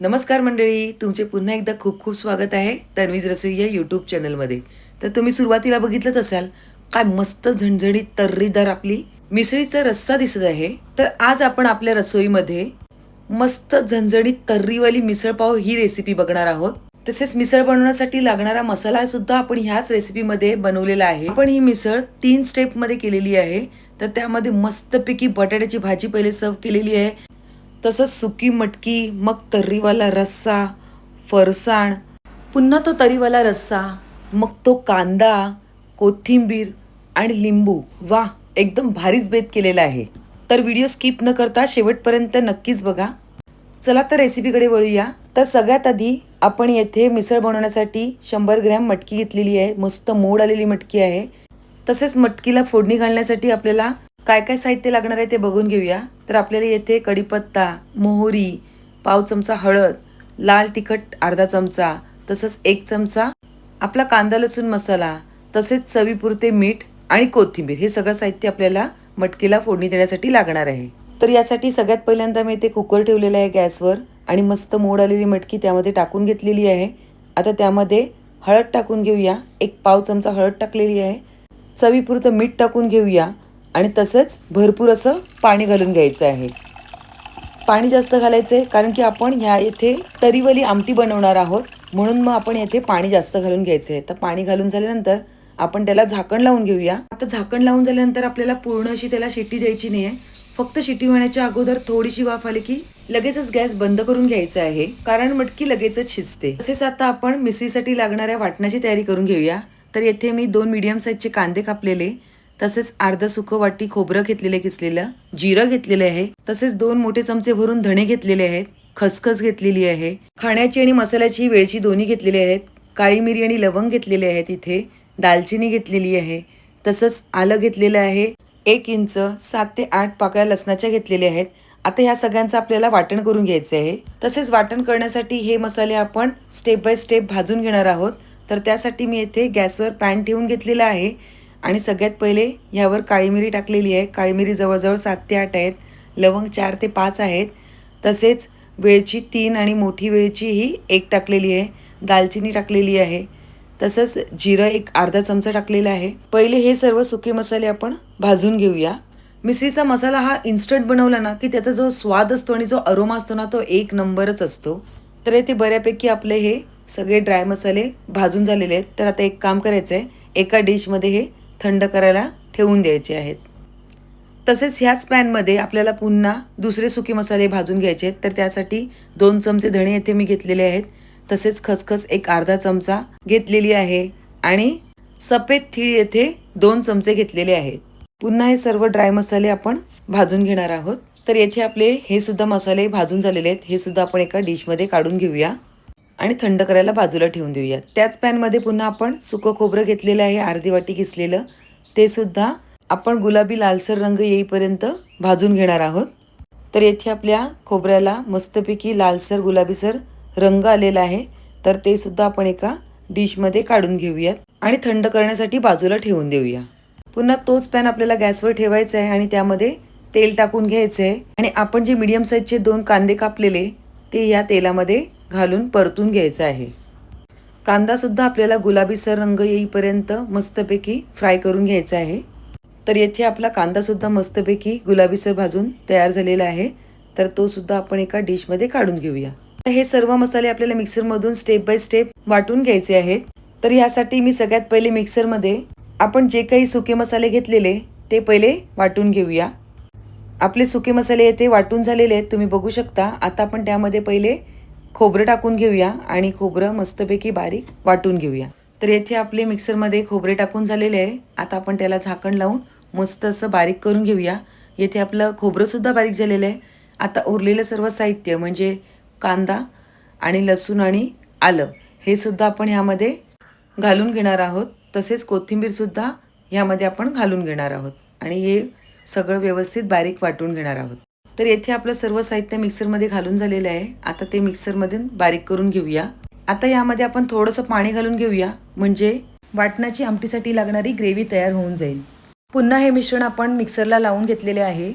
नमस्कार मंडळी तुमचे पुन्हा एकदा खूप खूप स्वागत आहे तन्वीज रसोई या यूट्यूब चॅनलमध्ये तर तुम्ही सुरुवातीला बघितलंच असाल काय मस्त झणझणीत तर्रीदार आपली मिसळीचा रस्सा दिसत आहे. तर आज आपण आपल्या रसोईमध्ये मस्त झणझणीत तर्रीवाली मिसळ पाव ही रेसिपी बघणार आहोत. तसेच मिसळ बनवण्यासाठी लागणारा मसाला सुद्धा आपण ह्याच रेसिपीमध्ये बनवलेला आहे. आपण ही मिसळ तीन स्टेपमध्ये केलेली आहे. तर त्यामध्ये मस्तपैकी बटाट्याची भाजी पहिले सर्व केलेली आहे. तसंच सुकी मटकी मग तर्रीवाला रस्सा फरसाण पुन्हा तो तरीवाला रस्सा मग तो कांदा कोथिंबीर आणि लिंबू. वा एकदम भारीच बेत केलेला आहे. तर व्हिडिओ स्किप न करता शेवटपर्यंत नक्कीच बघा. चला तर रेसिपीकडे वळूया. तर सगळ्यात आधी आपण येथे मिसळ बनवण्यासाठी शंभर ग्रॅम मटकी घेतलेली आहे. मस्त मोड आलेली मटकी आहे. तसेच मटकीला फोडणी घालण्यासाठी आपल्याला काय काय साहित्य लागणार आहे ते बघून घेऊया. तर आपल्याला येथे कढीपत्ता मोहरी पाव चमचा हळद लाल तिखट अर्धा चमचा तसंच एक चमचा आपला कांदा लसूण मसाला तसेच चवीपुरते मीठ आणि कोथिंबीर. हे सगळं साहित्य आपल्याला मटकीला फोडणी देण्यासाठी लागणार आहे. तर यासाठी सगळ्यात पहिल्यांदा मी इथे कुकर ठेवलेला आहे गॅसवर आणि मस्त मोड आलेली मटकी त्यामध्ये टाकून घेतलेली आहे. आता त्यामध्ये हळद टाकून घेऊया. एक पाव चमचा हळद टाकलेली आहे. चवीपुरतं मीठ टाकून घेऊया. आणि तसंच भरपूर असं पाणी घालून घ्यायचं आहे. पाणी जास्त घालायचं आहे कारण की आपण ह्या येथे तरीवली आमटी बनवणार आहोत. म्हणून मग आपण येथे पाणी जास्त घालून घ्यायचं आहे तर पाणी घालून झाल्यानंतर आपण त्याला झाकण लावून घेऊया. आता झाकण लावून झाल्यानंतर आपल्याला पूर्ण अशी त्याला शिट्टी द्यायची नाही आहे फक्त शिट्टी होण्याच्या अगोदर थोडीशी वाफ आली की लगेचच गॅस बंद करून घ्यायचा आहे. कारण मटकी लगेचच शिजते. तसेच आता आपण मिसळीसाठी लागणाऱ्या वाटणाची तयारी करून घेऊया. तर येथे मी दोन मीडियम साईजचे कांदे कापलेले. तसेच अर्धा सुकं वाटी खोबरं घेतलेलं किसलेलं जिरं घेतलेले आहे. तसेच दोन मोठे चमचे भरून धणे घेतलेले आहेत. खसखस घेतलेली आहे. खाण्याची आणि मसाल्याची वेळची दोन्ही घेतलेली आहेत. काळी मिरी आणि लवंग घेतलेले आहेत इथे. दालचिनी घेतलेली आहे. तसंच आलं घेतलेलं आहे. एक इंच सात ते आठ पाकळ्या लसणाच्या घेतलेल्या आहेत. आता ह्या सगळ्यांचं आपल्याला वाटण करून घ्यायचं आहे. तसेच वाटण करण्यासाठी हे मसाले आपण स्टेप बाय स्टेप भाजून घेणार आहोत. तर त्यासाठी मी येथे गॅसवर पॅन ठेवून घेतलेला आहे. आणि सगळ्यात पहिले ह्यावर काळी मिरी टाकलेली आहे. काळी मिरी जवळजवळ सात ते आठ आहेत. लवंग चार ते पाच आहेत. तसेच वेळची तीन आणि मोठी वेळची ही एक टाकलेली आहे. दालचिनी टाकलेली आहे. तसंच जिरं एक अर्धा चमचा टाकलेला आहे. पहिले हे सर्व सुके मसाले आपण भाजून घेऊया. मिसळीचा मसाला हा इन्स्टंट बनवला ना की त्याचा जो स्वाद असतो आणि जो अरोमा असतो ना तो एक नंबरच असतो. तर येथे बऱ्यापैकी आपले हे सगळे ड्राय मसाले भाजून झालेले आहेत. तर आता एक काम करायचं आहे एका डिशमध्ये हे थंड करायला ठेवून द्यायचे आहेत. तसेच ह्याच पॅनमध्ये आपल्याला पुन्हा दुसरे सुके मसाले भाजून घ्यायचे आहेत. तर त्यासाठी दोन चमचे धणे येथे मी घेतलेले आहेत. तसेच खसखस एक अर्धा चमचा घेतलेली आहे. आणि सफेद तीळ येथे दोन चमचे घेतलेले आहेत. पुन्हा हे सर्व ड्राय मसाले आपण भाजून घेणार आहोत. तर येथे आपले हे सुद्धा मसाले भाजून झालेले आहेत. हे सुद्धा आपण एका डिशमध्ये काढून घेऊया. आणि थंड करायला बाजूला ठेवून देऊया त्याच पॅनमध्ये पुन्हा आपण सुकं खोबरं घेतलेलं आहे अर्धी वाटी किसलेलं. ते सुद्धा आपण गुलाबी लालसर रंग येईपर्यंत भाजून घेणार आहोत. तर येथे आपल्या खोबऱ्याला मस्तपैकी लालसर गुलाबीसर रंग आलेला आहे. तर ते सुद्धा आपण एका डिशमध्ये काढून घेऊयात आणि थंड करण्यासाठी बाजूला ठेवून देऊया. पुन्हा तोच पॅन आपल्याला गॅसवर ठेवायचा आहे आणि त्यामध्ये तेल टाकून घ्यायचं आहे. आणि आपण जे मीडियम साईजचे दोन कांदे कापलेले ते या तेलामध्ये घालून परतून घ्यायचा आहे. कांदा सुद्धा आपल्याला गुलाबीसर रंग येईपर्यंत मस्तपैकी फ्राय करून घ्यायचा आहे. तर येथे आपला कांदा सुद्धा मस्तपैकी गुलाबीसर भाजून तयार झालेला आहे. तर तो सुद्धा आपण एका डिशमध्ये काढून घेऊया. तर हे सर्व मसाले आपल्याला मिक्सरमधून स्टेप बाय स्टेप वाटून घ्यायचे आहेत. तर यासाठी मी सगळ्यात पहिले मिक्सरमध्ये आपण जे काही सुके मसाले घेतलेले ते पहिले वाटून घेऊया. आपले सुके मसाले येथे वाटून झालेले आहेत. तुम्ही बघू शकता. आता आपण त्यामध्ये पहिले खोबरं टाकून घेऊया आणि खोबरं मस्तपैकी बारीक वाटून घेऊया. तर येथे आपले मिक्सरमध्ये खोबरे टाकून झालेले आहे. आता आपण त्याला झाकण लावून मस्त असं बारीक करून घेऊया. येथे आपलं खोबरंसुद्धा बारीक झालेलं आहे. आता उरलेलं सर्व साहित्य म्हणजे कांदा आणि लसूण आणि आलं हे सुद्धा आपण ह्यामध्ये घालून घेणार आहोत. तसेच कोथिंबीरसुद्धा ह्यामध्ये आपण घालून घेणार आहोत. आणि हे सगळं व्यवस्थित बारीक वाटून घेणार आहोत. तर येथे आपलं सर्व साहित्य मिक्सरमध्ये घालून झालेलं आहे. आता ते मिक्सरमधून बारीक करून घेऊया. आता यामध्ये आपण थोडंसं पाणी घालून घेऊया. म्हणजे वाटणाची आमटीसाठी लागणारी ग्रेव्ही तयार होऊन जाईल. पुन्हा हे मिश्रण आपण मिक्सरला लावून घेतलेले आहे.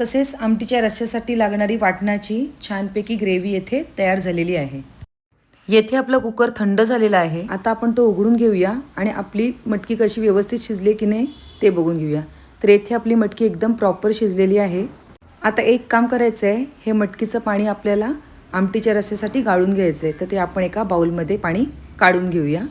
तसेच आमटीच्या रश्श्यासाठी लागणारी वाटणाची छानपैकी ग्रेव्ही येथे तयार झालेली आहे. येथे आपला कुकर थंड झालेला आहे. आता आपण तो उघडून घेऊया आणि आपली मटकी कशी व्यवस्थित शिजली की नाही ते बघून घेऊया. तर येथे आपली मटकी एकदम प्रॉपर शिजलेली आहे. आता एक काम करायचं आहे हे मटकीचं पाणी आपल्याला आमटीच्या रस्स्यासाठी गाळून घ्यायचं आहे तर ते आपण एका बाउलमध्ये पाणी काढून घेऊया.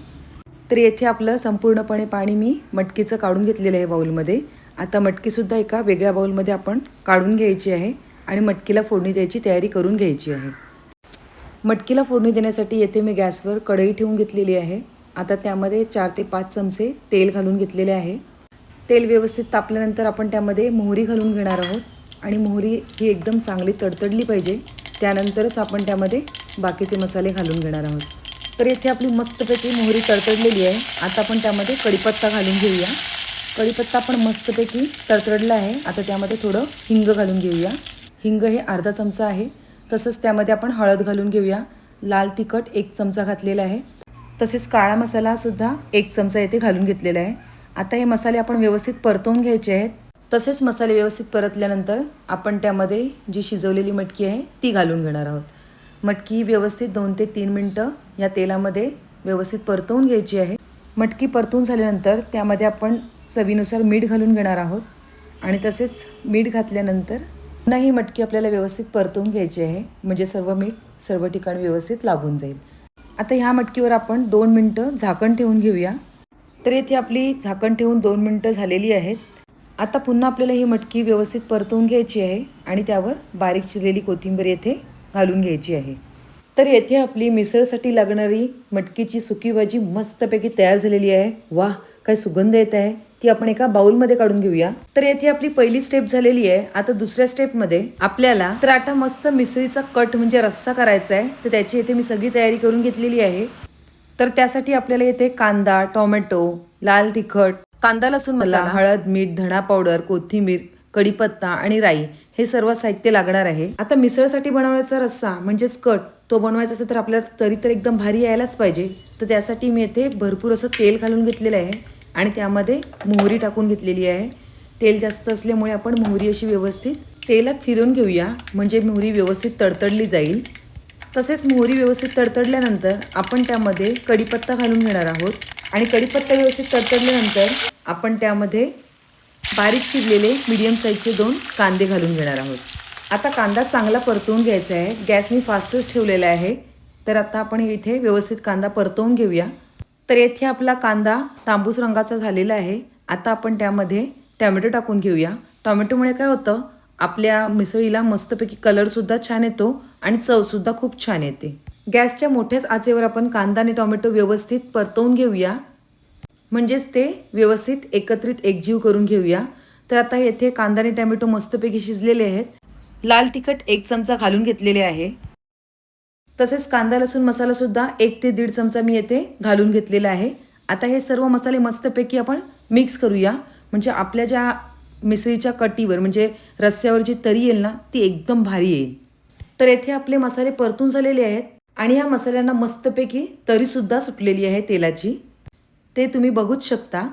तर येथे आपलं संपूर्णपणे पाणी मी मटकीचं काढून घेतलेलं आहे बाउलमध्ये आता मटकीसुद्धा एका वेगळ्या बाउलमध्ये आपण काढून घ्यायची आहे आणि मटकीला फोडणी द्यायची तयारी करून घ्यायची आहे. मटकीला फोडणी देण्यासाठी येथे मी गॅसवर कढई ठेवून घेतलेली आहे. आता त्यामध्ये चार ते पाच चमचे तेल घालून घेतलेले आहे. तेल व्यवस्थित तापल्यानंतर आपण त्यामध्ये मोहरी घालून घेणार आहोत. आणि मोहरी ही एकदम चांगली तडतडली पाहिजे. त्यानंतरच आपण त्यामध्ये बाकीचे मसाले घालून घेणार आहोत. तर येथे आपली मस्तपैकी मोहरी तडतडलेली आहे. आता आपण त्यामध्ये कढीपत्ता घालून घेऊया. कढीपत्ता पण मस्तपैकी तडतडला आहे. आता त्यामध्ये थोडं हिंग घालून घेऊया. हिंग हे अर्धा चमचा आहे. तसंच त्यामध्ये आपण हळद घालून घेऊया. लाल तिखट एक चमचा घातलेला आहे. तसेच काळा मसालासुद्धा एक चमचा येथे घालून घेतलेला आहे. आता हे मसाले आपण व्यवस्थित परतवून घ्यायचे आहेत. तसेच मसाले व्यवस्थित परतल्यानंतर आपण त्यामध्ये जी शिजवलेली मटकी आहे ती घालून घेणार आहोत. मटकी व्यवस्थित दोन ते तीन मिनटं या तेलामध्ये व्यवस्थित परतवून घ्यायची आहे. मटकी परतून झाल्यानंतर त्यामध्ये आपण चवीनुसार मीठ घालून घेणार आहोत आणि तसेच मीठ घातल्यानंतर पुन्हा ही मटकी आपल्याला व्यवस्थित परतवून घ्यायची आहे. म्हणजे सर्व मीठ सर्व ठिकाणी व्यवस्थित लागून जाईल. आता ह्या मटकीवर आपण दोन मिनटं झाकण ठेवून घेऊया. तर येथे आपली झाकण ठेवून दोन मिनटं झालेली आहेत. आता पुन्हा आपल्याला ही मटकी व्यवस्थित परतवून घ्यायची आहे आणि त्यावर बारीक चिरलेली कोथिंबीर येथे घालून घ्यायची आहे. तर येथे आपली मिसळसाठी लागणारी मटकीची सुकी भाजी मस्तपैकी तयार झालेली आहे. वाह काय सुगंध येत आहे. ती आपण एका बाउलमध्ये काढून घेऊया. तर येथे आपली पहिली स्टेप झालेली आहे. आता दुसऱ्या स्टेपमध्ये आपल्याला तर आता मस्त मिसळीचा कट म्हणजे रस्सा करायचा आहे. तर त्याची येथे मी सगळी तयारी करून घेतलेली आहे. तर त्यासाठी आपल्याला येथे कांदा टोमॅटो लाल तिखट कांदा लसूण मसाला. हळद मीठ धणा पावडर कोथिंबीर कढीपत्ता आणि राई हे सर्व साहित्य लागणार आहे. आता मिसळसाठी बनवण्याचा रस्सा म्हणजेच कट तो बनवायचा असेल तर आपल्याला तरी तर एकदम भारी यायलाच पाहिजे. तर त्यासाठी मी येथे भरपूर असं तेल घालून घेतलेलं आहे आणि त्यामध्ये मोहरी टाकून घेतलेली आहे. तेल जास्त असल्यामुळे आपण मोहरी अशी व्यवस्थित तेलात फिरून घेऊया. म्हणजे मोहरी व्यवस्थित तडतडली जाईल. तसेच मोहरी व्यवस्थित तडतडल्यानंतर आपण त्यामध्ये कढीपत्ता घालून घेणार आहोत. आणि कढीपत्ता व्यवस्थित तडतडल्यानंतर आपण त्यामध्ये बारीक चिरलेले मीडियम साईजचे दोन कांदे घालून घेणार आहोत. आता कांदा चांगला परतवून घ्यायचा आहे. गॅस मी फास्टच ठेवलेला आहे. तर आता आपण इथे व्यवस्थित कांदा परतवून घेऊया. तर येथे आपला कांदा तांबूस रंगाचा झालेला आहे. आता आपण त्यामध्ये टॅमॅटो टाकून घेऊया. टॉमॅटोमुळे काय होतं? आपल्या मिसळीला मस्तपैकी कलरसुद्धा छान येतो आणि चवसुद्धा खूप छान येते. गॅसच्या मोठ्याच आचेवर आपण कांदा आणि टोमॅटो व्यवस्थित परतवून घेऊया. म्हणजेच ते व्यवस्थित एकत्रित एकजीव करून घेऊया. तर आता येथे कांदा आणि टोमॅटो मस्तपैकी शिजलेले आहेत. लाल तिखट एक चमचा घालून घेतलेले आहे. तसेच कांदा लसूण मसालासुद्धा एक ते दीड चमचा मी येथे घालून घेतलेला आहे. आता हे सर्व मसाले मस्तपैकी आपण मिक्स करूया. म्हणजे आपल्या ज्या मिसळीच्या कटीवर म्हणजे रस्स्यावर जी तरी येईल ना ती एकदम भारी येईल. तर येथे आपले मसाले परतून झालेले आहेत. आणि ह्या मसाल्यांना मस्तपैकी तरीसुद्धा सुटलेली आहे तेलाची. ते तुम्ही बघूच शकता.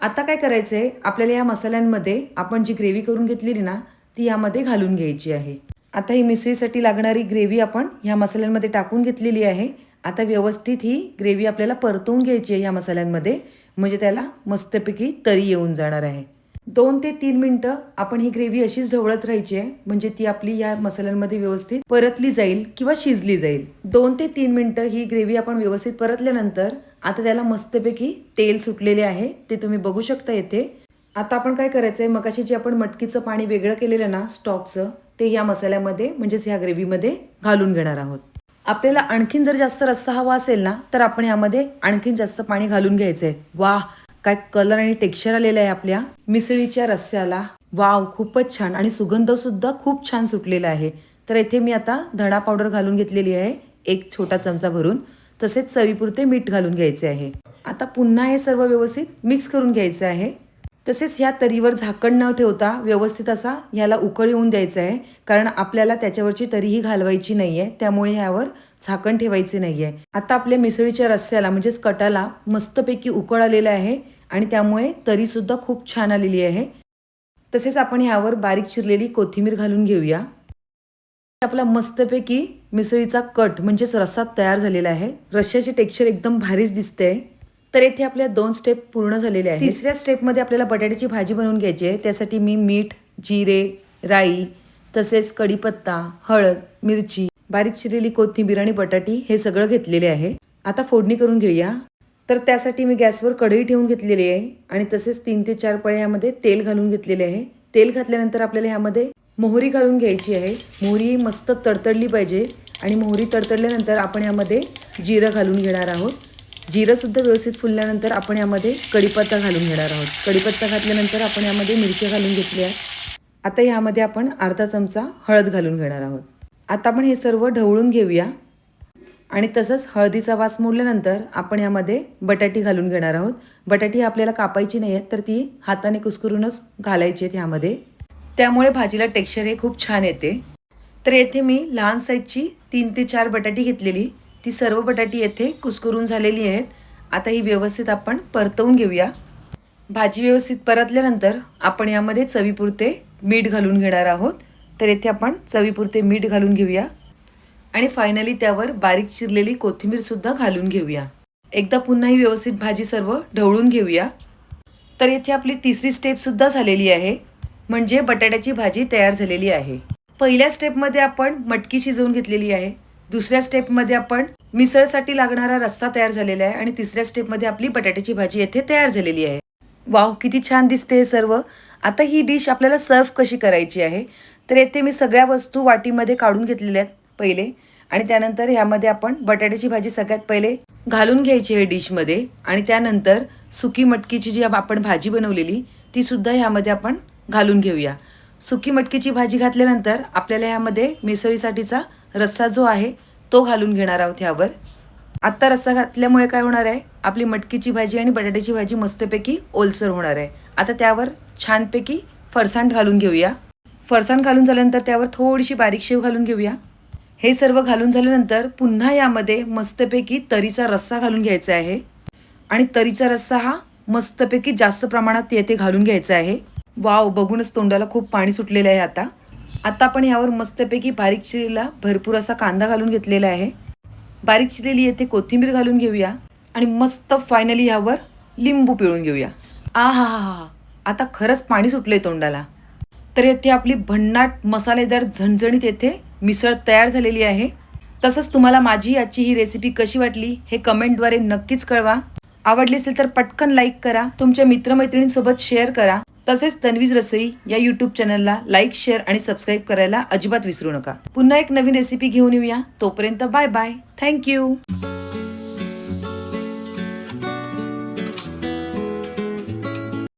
आता काय करायचं आहे आपल्याला या मसाल्यांमध्ये आपण जी ग्रेव्ही करून घेतलेली ना ती यामध्ये घालून घ्यायची आहे. आता ही मिसळीसाठी लागणारी ग्रेव्ही आपण ह्या मसाल्यांमध्ये टाकून घेतलेली आहे. आता व्यवस्थित ही ग्रेव्ही आपल्याला परतवून घ्यायची आहे या मसाल्यांमध्ये. म्हणजे त्याला मस्तपैकी तरी येऊन जाणार आहे. दोन ते तीन मिनटं आपण ही ग्रेव्ही अशीच ढवळत राहायची आहे. म्हणजे ती आपली या मसाल्यांमध्ये व्यवस्थित परतली जाईल किंवा शिजली जाईल. दोन ते तीन मिनटं ही ग्रेव्ही आपण व्यवस्थित परतल्यानंतर आता त्याला मस्तपैकी तेल सुटलेले आहे. ते तुम्ही बघू शकता येथे. आता आपण काय करायचंय? मगाशी जे आपण मटकीचं पाणी वेगळं केलेलं ना स्टॉकचं ते या मसाल्यामध्ये म्हणजेच ह्या ग्रेव्हीमध्ये घालून घेणार आहोत. आपल्याला आणखीन जर जास्त रस्सा हवा असेल ना तर आपण यामध्ये आणखीन जास्त पाणी घालून घ्यायचंय. वाह! काय कलर आणि टेक्स्चर आलेलं आहे आपल्या. मिसळीच्या रस्स्याला वाव खूपच छान. आणि सुगंध सुद्धा खूप छान सुटलेला आहे. तर इथे मी आता धणा पावडर घालून घेतलेली आहे. एक छोटा चमचा भरून. तसेच चवीपुरते मीठ घालून घ्यायचे आहे. आता पुन्हा हे सर्व व्यवस्थित मिक्स करून घ्यायचं आहे. तसेच ह्या तरीवर झाकण न ठेवता व्यवस्थित असा ह्याला उकळ येऊन द्यायचा आहे. कारण आपल्याला त्याच्यावरची तरीही घालवायची नाही आहे त्यामुळे ह्यावर झाकण ठेवायचे नाही आहे आता आपल्या मिसळीच्या रस्स्याला म्हणजेच कटाला मस्तपैकी उकळ आलेलं आहे आणि त्यामुळे तरीसुद्धा खूप छान आलेली आहे. तसेच आपण ह्यावर बारीक चिरलेली कोथिंबीर घालून घेऊया. आपला मस्तपैकी मिसळीचा कट म्हणजेच रस्सा तयार झालेला आहे. रश्श्याचे टेक्स्चर एकदम भारीच दिसते. तर येथे आपल्या दोन स्टेप पूर्ण झालेले आहेत. तिसऱ्या स्टेपमध्ये आपल्याला बटाट्याची भाजी बनवून घ्यायची आहे. त्यासाठी मी मीठ जिरे राई तसेच कढीपत्ता हळद मिरची बारीक चिरलेली कोथिंबीर आणि बटाटी हे सगळं घेतलेले आहे. आता फोडणी करून घेऊया. तर त्यासाठी मी गॅसवर कढई ठेवून घेतलेली आहे आणि तसेच तीन ते चार पळे यामध्ये तेल घालून घेतलेले आहे. तेल घातल्यानंतर आपल्याला ह्यामध्ये मोहरी घालून घ्यायची आहे. मोहरी मस्त तडतडली पाहिजे आणि मोहरी तडतडल्यानंतर आपण यामध्ये जिरं घालून घेणार आहोत. जिरंसुद्धा व्यवस्थित फुलल्यानंतर आपण यामध्ये कढीपत्ता घालून घेणार आहोत. कढीपत्ता घातल्यानंतर आपण यामध्ये मिरची घालून घेतली आहे आता यामध्ये आपण अर्धा चमचा हळद घालून घेणार आहोत. आता आपण हे सर्व ढवळून घेऊया. आणि तसंच हळदीचा वास मोडल्यानंतर आपण यामध्ये बटाटी घालून घेणार आहोत. बटाटी आपल्याला कापायची नाही आहेत तर ती हाताने कुस्करूनच घालायची आहेत ह्यामध्ये त्यामुळे भाजीला टेक्स्चर हे खूप छान येते. तर येथे मी लहान साईजची तीन ते चार बटाटी घेतलेली. ती सर्व बटाटी येथे कुस्करून झालेली आहेत. आता ही व्यवस्थित आपण परतवून घेऊया. भाजी व्यवस्थित परतल्यानंतर आपण यामध्ये चवीपुरते मीठ घालून घेणार आहोत. तर येथे आपण चवीपुरते मीठ घालून घेऊया. आणि फायनली त्यावर बारीक चिरलेली कोथिंबीर सुद्धा घालून घेऊया. एकदा पुन्हा ही व्यवस्थित भाजी सर्व ढवळून घेऊया. तर येथे आपली तिसरी स्टेप सुद्धा झालेली आहे. म्हणजे बटाट्याची भाजी तयार झालेली आहे. पहिल्या स्टेपमध्ये आपण मटकी शिजवून घेतलेली आहे. दुसऱ्या स्टेपमध्ये आपण मिसळसाठी लागणारा रस्ता तयार झालेला आहे. आणि तिसऱ्या स्टेपमध्ये आपली बटाट्याची भाजी येथे तयार झालेली आहे. वाव किती छान दिसते हे सर्व. आता ही डिश आपल्याला सर्व कशी करायची आहे? तर येथे मी सगळ्या वस्तू वाटीमध्ये काढून घेतलेल्या आहेत पहिले. आणि त्यानंतर ह्यामध्ये आपण बटाट्याची भाजी सगळ्यात पहिले घालून घ्यायची आहे डिशमध्ये. आणि त्यानंतर सुकी मटकीची जी आपण भाजी बनवलेली ती सुद्धा ह्यामध्ये आपण घालून घेऊया. सुकी मटकीची भाजी घातल्यानंतर आपल्याला ह्यामध्ये मिसळीसाठीचा रस्सा जो आहे तो घालून घेणार आहोत ह्यावर. आत्ता रस्सा घातल्यामुळे काय होणार आहे? आपली मटकीची भाजी आणि बटाट्याची भाजी मस्तपैकी ओलसर होणार आहे. आता त्यावर छानपैकी फरसाण घालून घेऊया. फरसाण घालून झाल्यानंतर त्यावर थोडीशी बारीक शेव घालून घेऊया. हे सर्व घालून झाल्यानंतर पुन्हा यामध्ये मस्तपैकी तरीचा रस्सा घालून घ्यायचा आहे. आणि तरीचा रस्सा हा मस्तपैकी जास्त प्रमाणात येथे घालून घ्यायचा आहे. वाव बघूनच तोंडाला खूप पाणी सुटलेलं आहे आता. आता आपण यावर मस्तपैकी बारीक चिरलेला भरपूर असा कांदा घालून घेतलेला आहे. बारीक चिरलेली येथे कोथिंबीर घालून घेऊया. आणि मस्त फायनली यावर लिंबू पिळून घेऊया. आ हा हा हा. आता खरंच पाणी सुटलंय तोंडाला. तर येथे आपली भन्नाट मसालेदार झणझणीत येथे मिसळ तयार झालेली आहे. तसंच तुम्हाला माझी आजची ही रेसिपी कशी वाटली हे कमेंटद्वारे नक्कीच कळवा. आवडली असेल तर पटकन लाईक करा. तुमच्या मित्रमैत्रिणींसोबत शेअर करा. तसेच तन्वीज रसोई या यूट्यूब चॅनलला लाईक शेअर आणि सबस्क्राईब करायला अजिबात विसरू नका. पुन्हा एक नवीन रेसिपी घेऊन येऊया. तोपर्यंत बाय बाय थँक्यू